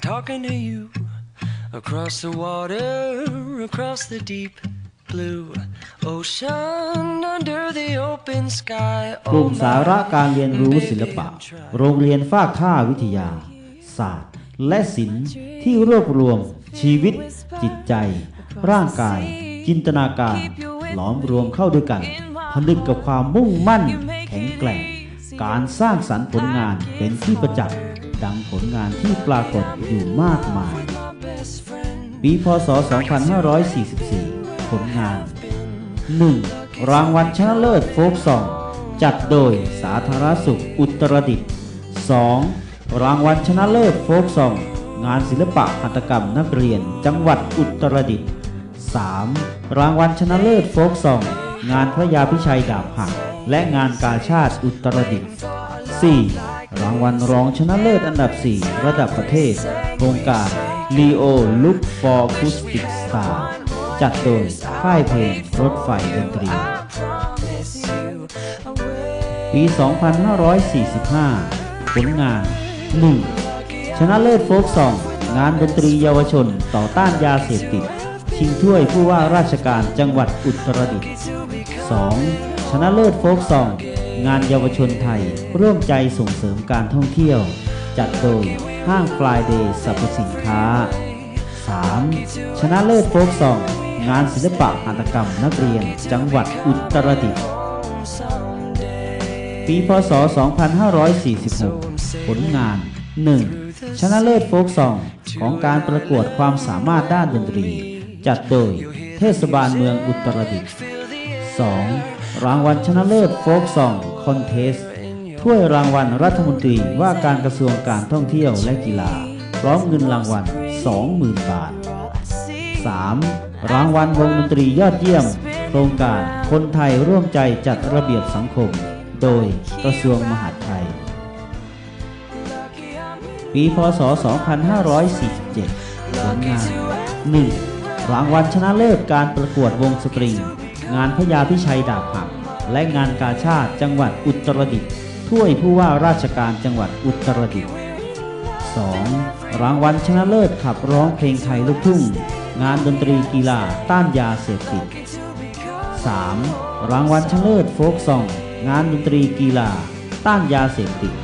talking to you across the water, across the deep blue ocean, under the open sky. กลุ่ม Oh, สาระการเรียนรู้ศิลปะ โรงเรียนฝ้ากท่าวิทยา ศาสตร์ และศิลป์ที่รวบรวม ชีวิต จิตใจ ร่างกาย จินตนาการ หลอมรวมเข้าด้วยกันผนึกกับความมุ่งมั่น แข็งแกร่ง การสร้างสรรค์ผลงานเป็นที่ประจักษ์ ดังผลงานที่ปรากฏอยู่มากมาย ปีพศ 2544 ผลงาน 1. รางวัลชนะเลิศโฟกซองจัดโดยสาธารณสุขอุตรดิตถ์ 2. รางวัลชนะเลิศโฟกซองงานศิลปะหัตถกรรมนักเรียนจังหวัดอุตรดิตถ์ 3. รางวัลชนะเลิศโฟกซอง งานพระยาพิชัยดาบหัก และงานกาชาติอุตรดิตถ์ 4. รางวัลรองชนะเลิศอันดับ 4 ระดับประเทศ โครงการ Leo Look for Acoustic Star จัดโดยค่ายเพลงรถไฟดนตรี ปี 2545 ผลงาน 1. ชนะเลิศโฟกซอง งานดนตรีเยาวชนต่อต้านยาเสพติด ชิงถ้วยผู้ว่าราชการจังหวัดอุตรดิตถ์ 2. ชนะเลิศโฟกซอง งานเยาวชนไทย ร่วมใจส่งเสริมการท่องเที่ยว จัดโดยห้างฟลายเดย์สรรพสินค้า 3. ชนะเลิศโฟกซอง งานศิลปะหัตถกรรมนักเรียน จังหวัดอุตรดิตถ์ปีพศ 2546 ผลงาน 1. ชนะเลิศโฟกซอง ของการประกวดความสามารถด้านดนตรี จัดโดยเทศบาลเมืองอุตรดิตถ์ 2. รางวัลชนะเลิศโฟกซองคอนเทสถ้วยรางวัลรัฐมนตรีว่าการกระทรวงการท่องเที่ยวและกีฬา พร้อมเงินรางวัล 20,000 บาท 3. รางวัลวงดนตรียอดเยี่ยม โครงการคนไทยร่วมใจจัดระเบียบสังคม โดยกระทรวงมหาดไทย ปีพศ 2547ผลงาน 1. รางวัลชนะเลิศการประกวดวงสตริง งานพญาพิชัยดาบหัก และงานกาชาติจังหวัดอุตรดิตถ์ถ้วยผู้ว่าราชการจังหวัดอุตรดิตถ์ 2. รางวัลชนะเลิศขับร้องเพลงไทยลูกทุ่ง งานดนตรีกีฬาต้านยาเสพติด 3. รางวัลชนะเลิศโฟกซอง งานดนตรีกีฬา ต้านยาเสพติด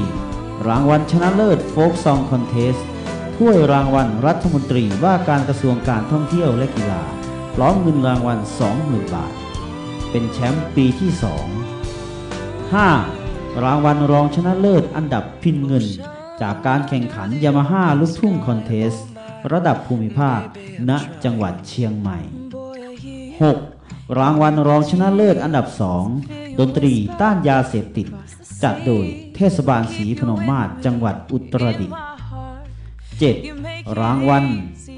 4. รางวัลชนะเลิศโฟกซองคอนเทสถ้วยรางวัลรัฐมนตรีว่าการกระทรวงการท่องเที่ยวและกีฬา พร้อมเงินรางวัล 20,000 บาท เป็นแชมป์ปีที่ 2 5. รางวัลรองชนะเลิศอันดับพินเงิน จากการแข่งขันยามาฮ่าลูกทุ่งคอนเทส ระดับภูมิภาค ณ จังหวัดเชียงใหม่ 6. รางวัลรองชนะเลิศอันดับ 2 ดนตรีต้านยาเสพติด จัดโดยเทศบาลศรีพนมมาศจังหวัดอุตรดิตถ์ 7. รางวัล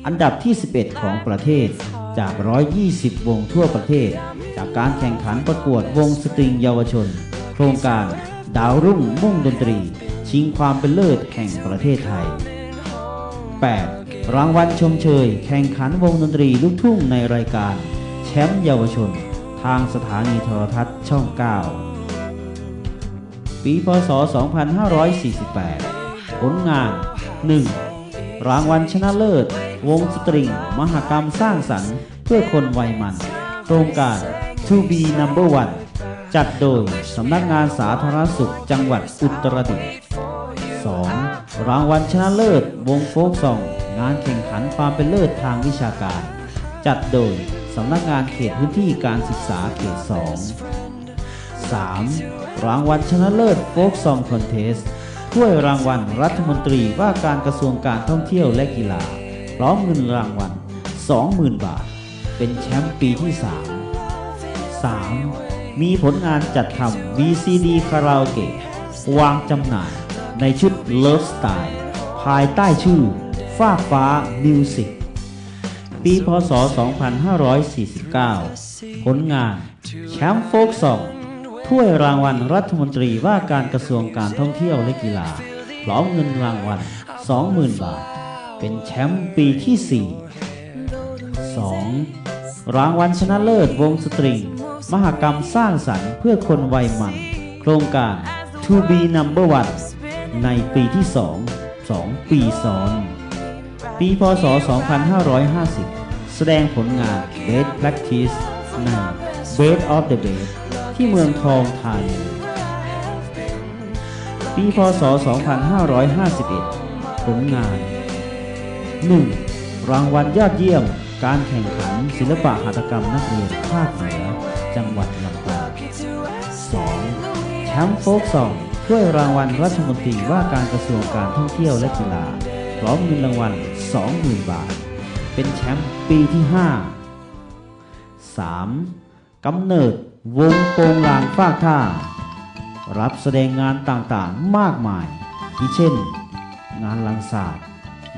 อันดับที่ 11 ของประเทศ จาก 120 วงทั่วประเทศ จากการแข่งขันประกวดวงสตริงเยาวชน โครงการดาวรุ่งมุ่งดนตรี ชิงความเป็นเลิศแห่งประเทศไทย 8. รางวัลชมเชย แข่งขันวงดนตรีลูกทุ่งในรายการ แชมป์เยาวชน ทางสถานีโทรทัศน์ช่อง 9 ปีพศ 2548 ผลงาน 1. รางวัลชนะเลิศ วงสตริง มหกรรมสร้างสรรค์ เพื่อคนวัยมัน โครงการ To be number one จัดโดยสำนักงานสาธารณสุขจังหวัดอุตรดิตถ์ 2. รางวัลชนะเลิศ วงโฟกซอง งานแข่งขันความเป็นเลิศทางวิชาการ จัดโดยสำนักงานเขตพื้นที่การศึกษาเขต 2 3. รางวัลชนะเลิศโฟกซองคอนเทส ถ้วยรางวัล รัฐมนตรีว่าการกระทรวงการท่องเที่ยวและกีฬา พร้อมเงินรางวัล 20,000 บาท เป็นแชมป์ปีที่ 3 3. มีผลงานจัดทำ VCD คาราโอเกะวางจำหน่ายในชุด Love Style ภายใต้ชื่อฟ้าฟ้ามิวสิกปีพศ 2549 ผลงาน แชมป์โฟกซอง ถ้วยรางวัลรัฐมนตรีว่าการกระทรวงการท่องเที่ยวและกีฬาพร้อมเงินรางวัล 20,000 บาท เป็นแชมป์ปีที่ 4 2. รางวัลชนะเลิศวงสตริง มหกรรมสร้างสรรค์เพื่อคนวัยมัน โครงการ To be number one ในปีที่ 2 2 ปีซ้อน ปีพศ 2550 แสดงผลงาน Best Practice ใน Best of the Best ที่เมืองทองธานีปีพศ 2551 ผลงาน 1. รางวัลยอดเยี่ยม การแข่งขันศิลปะหัตถกรรมนักเรียนภาคเหนือ จังหวัดลำปาง 2. แชมป์โฟกซองถ้วยรางวัลรัฐมนตรีว่าการกระทรวงการท่องเที่ยวและกีฬา พร้อมเงินรางวัล 20,000 บาท เป็นแชมป์ปีที่ 5 3. กำเนิด วงโปงลางฟากท่ารับแสดงงานต่างๆมากมายที่เช่น งานลังศาสตร์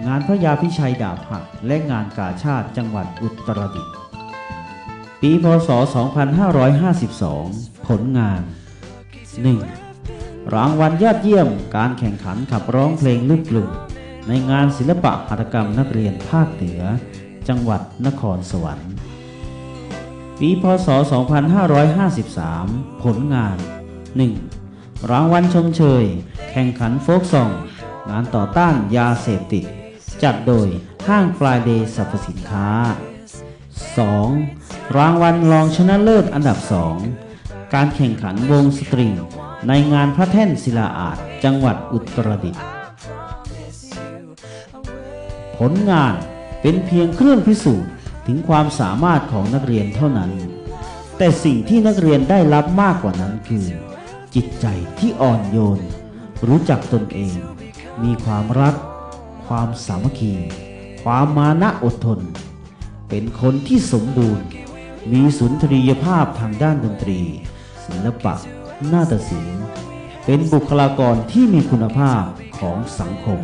งานพระยาพิชัยดาบหัก และงานกาชาติจังหวัดอุตรดิตถ์ปีพศ 2552 ผลงาน 1. รางวัลยอดเยี่ยมการแข่งขันขับร้องเพลงลูกกลุ่มในงานศิลปะหัตถกรรมนักเรียนภาคเหนือ จังหวัดนครสวรรค์ ปีพศ 2553 ผลงาน 1. รางวัลชมเชย แข่งขันโฟกซอง งานต่อต้านยาเสพติด จัดโดยห้างฟลายเดย์สรรพสินค้า 2. รางวัลรองชนะเลิศอันดับ 2 การแข่งขันวงสตริง ในงานพระแท่นศิลาอาจจังหวัดอุตรดิตถ์ผลงานเป็นเพียงเครื่องพิสูจน์ ถึงความสามารถของนักเรียนเท่านั้น แต่สิ่งที่นักเรียนได้รับมากกว่านั้นคือ จิตใจที่อ่อนโยน รู้จักตนเอง มีความรัก ความสามัคคี ความมานะอดทน เป็นคนที่สมบูรณ์ มีสุนทรียภาพทางด้านดนตรี ศิลปะ นาฏศิลป์ เป็นบุคลากรที่มีคุณภาพของสังคม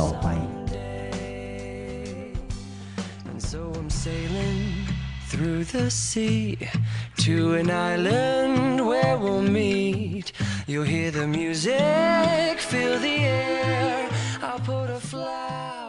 ต่อไป through the sea to an island where we'll meet. You'll hear the music, feel the air. I'll put a flower.